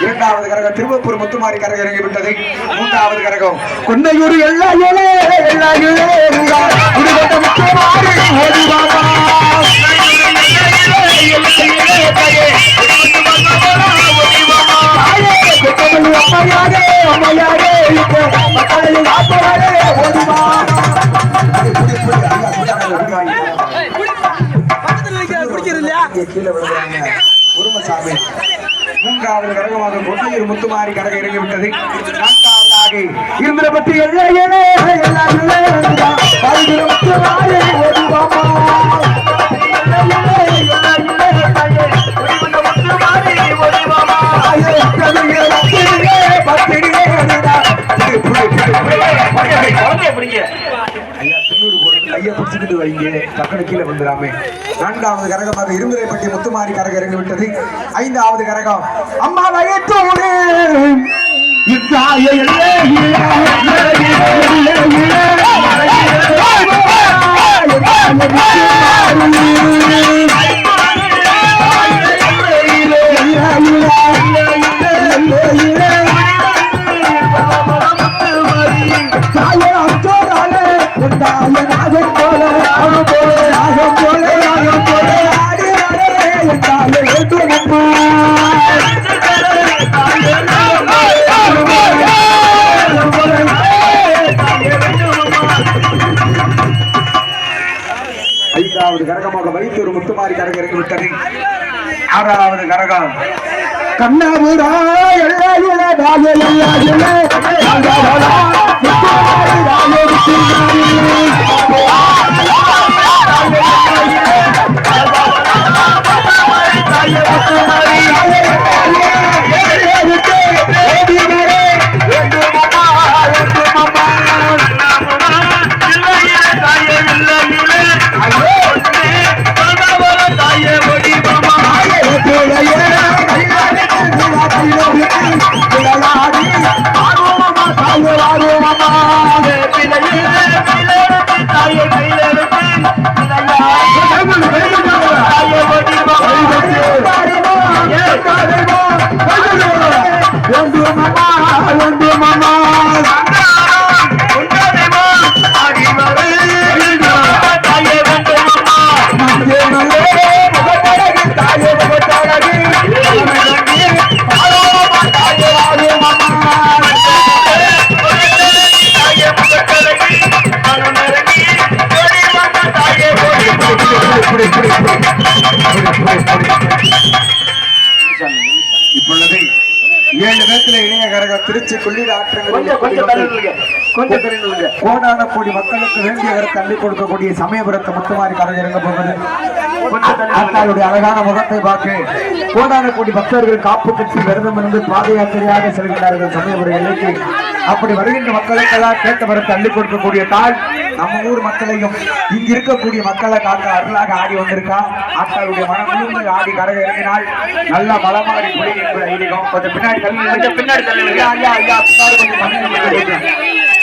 இரண்டாவது கரகம் திருவப்பூர் முத்துமாரி கரகம் இறங்கிவிட்டது மூன்றாவது கரகம் கொன்னையூர் எல்லா ஏழே அம்மையாரே அம்மையாரே மக்களின் ஓடிவா கீழே விழுகிறாங்க. குருமசாமி. மூன்றாவது கடகமாக கொட்டையூர் முத்துமாரி கடக இறங்கிவிட்டது நான்காவதாக இருந்த பற்றி எல்லா கையை பிடிச்சிக்கிட்டு வைங்க. டக்குனு கீழே வந்துடாமே நான்காவது கரகமாக இருந்துரைப்பட்டி முத்துமாரி கரகம் இறங்கி விட்டது. ஐந்தாவது கரகம். அம்மா வயத்தோடு இக்காய ஐந்தாவது கரகமாக வைத்து ஒரு முத்துமாரி கரகம் இறங்கி விட்டது ஆறாவது கரகம். கண்ணாபுரா எல்லா எல்லா வேண்டும் ஏழு பேத்துல இணைய கரகம் திருச்சி கொள்ளிட ஆற்றங்கள் கோடான கோடி மக்களுக்கு வேண்டிய அள்ளி கொடுக்கக்கூடிய சமயபுரத்து முத்துமாரி கரகம் இறங்க போகுது அத்தாளுடைய அழகான முகத்தை பார்க்க கோடான கோடி பக்தர்கள் காப்பு கட்சி விரதம் இருந்து பாத யாத்திரையாக செல்கிறார்கள் சமயபுரம் எல்லைக்கு. அப்படி வருகின்ற மக்களுக்கெல்லாம் கேட்ட வரத்தை அள்ளி கொடுக்கக்கூடிய தாள் நம்ம ஊர் மக்களையும் இங்க இருக்கக்கூடிய மக்களை காக்க அருளாக ஆடி வந்திருக்கா. ஆத்தாளுடைய மனம் ஆடி கரக இறங்கினால் நல்லா பலமாடி புலி ஐதீகம். கொஞ்சம் பின்னாடி தள்ளி பின்னாடி தள்ளி ஐயா ஐயா பின்னாடி கொஞ்சம்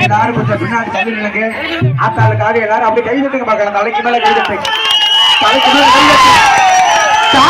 எல்லாரும் கொஞ்சம் பின்னாடி தள்ளி ஆத்தாளுக்காக எல்லாரும் அப்படி கை தட்டுங்க பார்க்கலாம் தலைக்கு மேல கை தட்டுங்க தலைக்கு மேல கை தட்டுங்க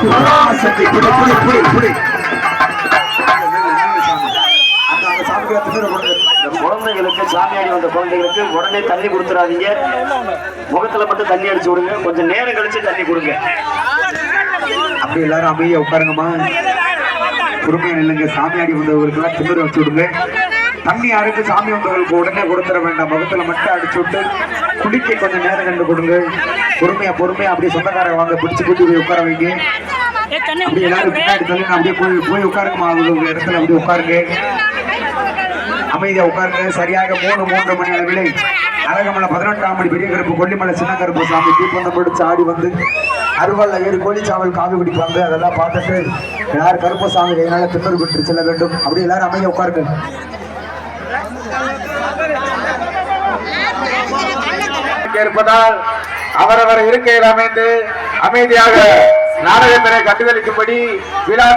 சக்தி புடி புடி புடி புடி அந்த குழந்தைகளுக்கு சாமியாடி வந்த குழந்தைகளுக்கு உடனே தண்ணி கொடுத்துறாதீங்க. முகத்துல மட்டும் தண்ணி அடிச்சு விடுங்க. கொஞ்சம் நேரம் கழிச்சு தண்ணி கொடுங்க. அப்படி எல்லாரும் அமைதியா உட்காருங்கம்மா. பொறுமையா நில்லுங்க. சாமியாடி வந்தவர்களுக்கு எல்லாம் திமிர வச்சு விடுங்க. தண்ணி யாருக்கு சாமி வந்தவர்களுக்கு உடனே கொடுத்துட வேண்டாம். முகத்துல மட்டும் அடிச்சு விட்டு குடிக்க கொஞ்சம் நேரம் கண்டு கொடுங்க. பொறுமையா பொறுமையா அப்படியே சொந்தக்காரங்க வாங்க பிடிச்சு கூட்டி போய் உட்கார வைங்க. அப்படியே எல்லாரும் பின்னாடி தள்ளுங்க அப்படியே போய் போய் உட்காருங்கம்மா அவங்க இடத்துல அப்படியே உட்காருங்க. அமைதியா உட்காருங்க. சரியாக மூணு மூன்று மணி அளவிலே அழகமலை பதினெட்டாம் மணி பெரிய கருப்பு கொல்லிமலை சின்ன கருப்பு சாமி தீப்பந்தம் பிடிச்சு ஆடி வந்து அருவாள் ஏறி கோழிச்சாவல் காவி பிடிப்பாங்க அதெல்லாம் பார்த்துட்டு யார் கருப்பு சாமி கையினால திண்ணூறு பெற்று செல்ல வேண்டும். அப்படி எல்லாரும் அமைதியா உட்காருங்க. இருப்பதால் அவரவர் இருக்கையில் அமைந்து அமைதியாக நாடகத்தினை கண்டுகளிக்கும்படி விழா